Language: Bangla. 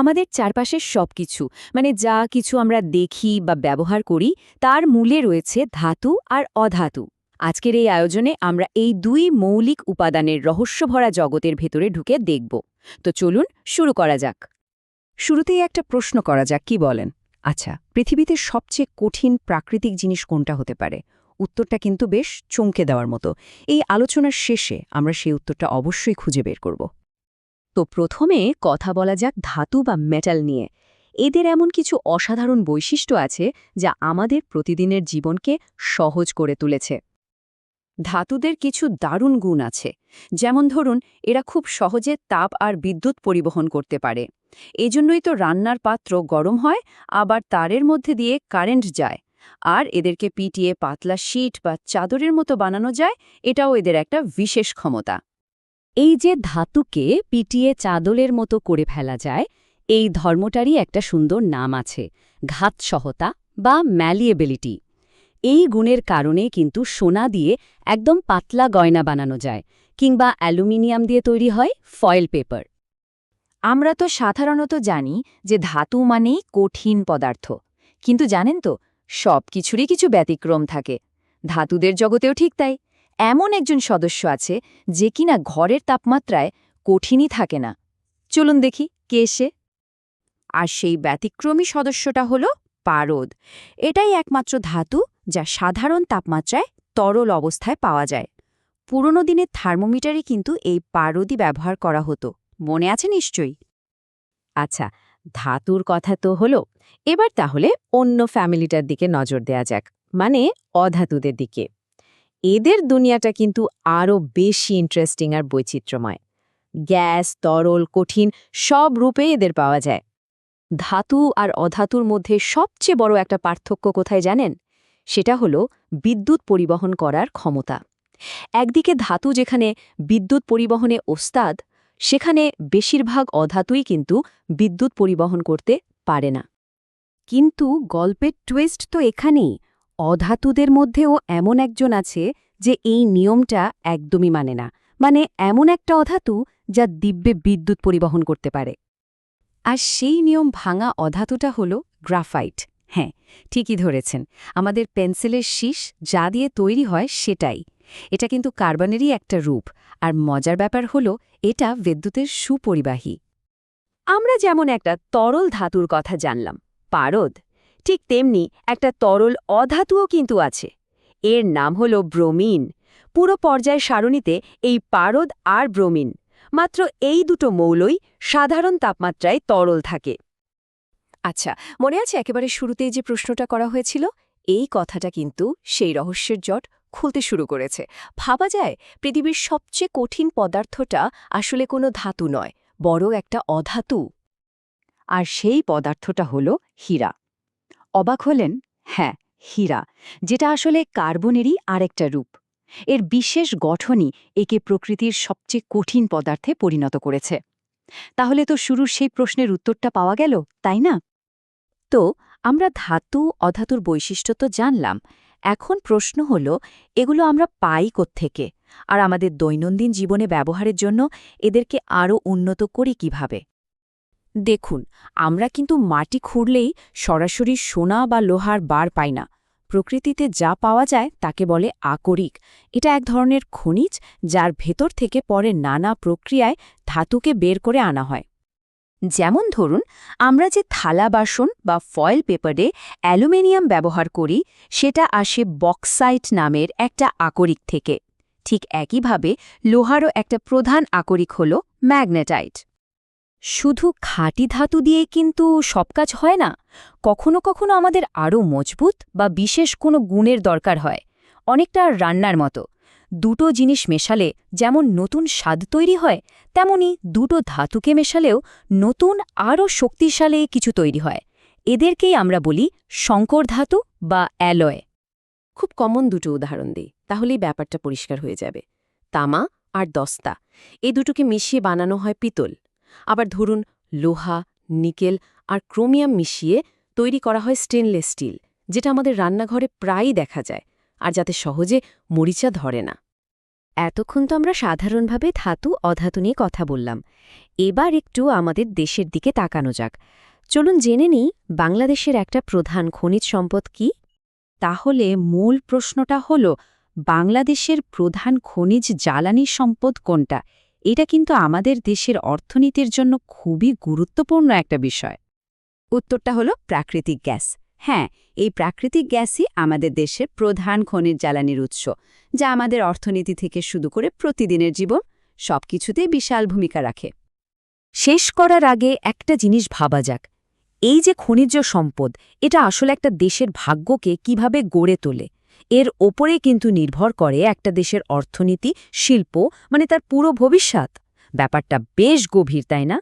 আমাদের চারপাশের সব কিছু মানে যা কিছু আমরা দেখি বা ব্যবহার করি, তার মূলে রয়েছে ধাতু আর অধাতু। আজকের এই আয়োজনে আমরা এই দুই মৌলিক উপাদানের রহস্যভরা জগতের ভেতরে ঢুকে দেখব। তো চলুন শুরু করা যাক। শুরুতেই একটা প্রশ্ন করা যাক, কি বলেন? আচ্ছা পৃথিবীতে সবচেয়ে কঠিন প্রাকৃতিক জিনিস কোনটা হতে পারে? উত্তরটা কিন্তু বেশ চমকে দেওয়ার মতো। এই আলোচনার শেষে আমরা সেই উত্তরটা অবশ্যই খুঁজে বের করব। তো প্রথমে কথা বলা যাক ধাতু বা মেটাল নিয়ে। এদের এমন কিছু অসাধারণ বৈশিষ্ট্য আছে যা আমাদের প্রতিদিনের জীবনকে সহজ করে তুলেছে। ধাতুদের কিছু দারুণ গুণ আছে। যেমন ধরুন, এরা খুব সহজে তাপ আর বিদ্যুৎ পরিবহন করতে পারে। এজন্যই তো রান্নার পাত্র গরম হয়, আবার তারের মধ্যে দিয়ে কারেন্ট যায়। আর এদেরকে পিটিয়ে পাতলা শীট বা চাদরের মতো বানানো যায়, এটাও এদের একটা বিশেষ ক্ষমতা। এই যে ধাতুকে পিটিয়ে চাদলের মতো করে ফেলা যায়, এই ধর্মটারই একটা সুন্দর নাম আছে, ঘাতসহতা বা ম্যালিয়েবিলিটি এই গুণের কারণে কিন্তু সোনা দিয়ে একদম পাতলা গয়না বানানো যায়, কিংবা অ্যালুমিনিয়াম দিয়ে তৈরি হয় ফয়েল পেপার আমরা তো সাধারণত জানি যে ধাতু মানেই কঠিন পদার্থ, কিন্তু জানেন তো সব কিছুরই কিছু ব্যতিক্রম থাকে। ধাতুদের জগতেও ঠিক তাই। এমন একজন সদস্য আছে যে কিনা ঘরের তাপমাত্রায় কঠিনই থাকে না। চলুন দেখি কে সে। আর সেই ব্যতিক্রমী সদস্যটা হল পারদ। এটাই একমাত্র ধাতু যা সাধারণ তাপমাত্রায় তরল অবস্থায় পাওয়া যায়। পুরনো দিনের থার্মোমিটারে কিন্তু এই পারদই ব্যবহার করা হতো। মনে আছে নিশ্চয়ই? আচ্ছা ধাতুর কথা তো হলো। এবার তাহলে অন্য ফ্যামিলিটার দিকে নজর দেয়া যাক মানে অধাতুদের দিকে। এদের দুনিয়াটা কিন্তু আরও বেশি ইন্টারেস্টিং আর বৈচিত্র্যময়। গ্যাস, তরল, কঠিন, সব রূপে এদের পাওয়া যায়। ধাতু আর অধাতুর মধ্যে সবচেয়ে বড় একটা পার্থক্য কোথায় জানেন? সেটা হলো বিদ্যুৎ পরিবহন করার ক্ষমতা। একদিকে ধাতু যেখানে বিদ্যুৎ পরিবহনে ওস্তাদ, সেখানে বেশিরভাগ অধাতুই কিন্তু বিদ্যুৎ পরিবহন করতে পারে না। কিন্তু গল্পের টুইস্ট তো এখানেই। অধাতুদের মধ্যেও এমন একজন আছে যে এই নিয়মটা একদমই মানে না। মানে এমন একটা অধাতু যা দিব্যে বিদ্যুৎ পরিবহন করতে পারে। আর সেই নিয়ম ভাঙা অধাতুটা হল গ্রাফাইট। হ্যাঁ ঠিকই ধরেছেন। আমাদের পেন্সিলের শীষ যা দিয়ে তৈরি হয় সেটাই। এটা কিন্তু কার্বনেরই একটা রূপ। আর মজার ব্যাপার হল এটা বিদ্যুতের সুপরিবাহী। আমরা যেমন একটা তরল ধাতুর কথা জানলাম, পারদ। ঠিক তেমনি একটা তরল অধাতুও কিন্তু আছে। এর নাম হল ব্রোমিন। পুরো পর্যায় সারণীতে এই পারদ আর ব্রোমিন। মাত্র এই দুটো মৌলই সাধারণ তাপমাত্রায় তরল থাকে। আচ্ছা মনে আছে একেবারে শুরুতেই যে প্রশ্নটা করা হয়েছিল? এই কথাটা কিন্তু সেই রহস্যের জট খুলতে শুরু করেছে। ভাবা যায়, পৃথিবীর সবচেয়ে কঠিন পদার্থটা আসলে কোনো ধাতু নয় বড় একটা অধাতু। আর সেই পদার্থটা হল হীরা। অবাক হলেন হ্যাঁ হীরা, যেটা আসলে কার্বনেরই আরেকটা রূপ। এর বিশেষ গঠনই একে প্রকৃতির সবচেয়ে কঠিন পদার্থে পরিণত করেছে। তাহলে তো শুরুর সেই প্রশ্নের উত্তরটা পাওয়া গেল, তাই না? তো, আমরা ধাতু, অধাতুর বৈশিষ্ট্য তো জানলাম। এখন প্রশ্ন হল, এগুলো আমরা পাই থেকে আর আমাদের দৈনন্দিন জীবনে ব্যবহারের জন্য এদেরকে আরও উন্নত করি কীভাবে? দেখুন, আমরা কিন্তু মাটি খুঁড়লেই সরাসরি সোনা বা লোহার বার পাই না। প্রকৃতিতে যা পাওয়া যায় তাকে বলে আকরিক। এটা এক ধরনের খনিজ যার ভেতর থেকে পরে নানা প্রক্রিয়ায় ধাতুকে বের করে আনা হয়। যেমন ধরুন, আমরা যে থালা বাসন বা ফয়েল পেপারে অ্যালুমিনিয়াম ব্যবহার করি, সেটা আসে বক্সাইট নামের একটা আকরিক থেকে। ঠিক একইভাবে লোহারও একটা প্রধান আকরিক হল ম্যাগনেটাইট। শুধু খাঁটি ধাতু দিয়ে কিন্তু সব কাজ হয় না, কখনো কখনো আমাদের আরও মজবুত বা বিশেষ কোনো গুণের দরকার হয়, অনেকটা রান্নার মতো। দুটো জিনিস মেশালে যেমন নতুন স্বাদ তৈরি হয়, তেমনি দুটো ধাতুকে মেশালেও নতুন আরও শক্তিশালী কিছু তৈরি হয়। এদেরকেই আমরা বলি শঙ্কর ধাতু বা অ্যালয়। খুব কমন দুটো উদাহরণ দিই, তাহলেই ব্যাপারটা পরিষ্কার হয়ে যাবে। তামা আর দস্তা এই দুটোকে মিশিয়ে বানানো হয় পিতল। আবার ধরুন লোহা, নিকেল আর ক্রোমিয়াম মিশিয়ে তৈরি করা হয় স্টেনলেস স্টিল যেটা আমাদের রান্নাঘরে প্রায়ই দেখা যায়, আর যাতে সহজে মরিচা ধরে না। এতক্ষণ তো আমরা সাধারণভাবে ধাতু অধাতু নিয়ে কথা বললাম। এবার একটু আমাদের দেশের দিকে তাকানো যাক। চলুন জেনে নিই বাংলাদেশের একটা প্রধান খনিজ সম্পদ কি? তাহলে মূল প্রশ্নটা হল, বাংলাদেশের প্রধান খনিজ জ্বালানি সম্পদ কোনটা? এটা কিন্তু আমাদের দেশের অর্থনীতির জন্য খুবই গুরুত্বপূর্ণ একটা বিষয়। উত্তরটা হলো প্রাকৃতিক গ্যাস। হ্যাঁ এই প্রাকৃতিক গ্যাসই আমাদের দেশের প্রধান খনিজ জ্বালানির উৎস, যা আমাদের অর্থনীতি থেকে শুরু করে প্রতিদিনের জীবন সবকিছুতেই বিশাল ভূমিকা রাখে। শেষ করার আগে একটা জিনিস ভাবা যাক। এই যে খনিজ সম্পদ, এটা আসলে একটা দেশের ভাগ্যকে কীভাবে গড়ে তোলে? এর ওপরে কিন্তু নির্ভর করে একটা দেশের অর্থনীতি, শিল্প মানে তার পুরো ভবিষ্যৎ। ব্যাপারটা বেশ গভীর, তাই না?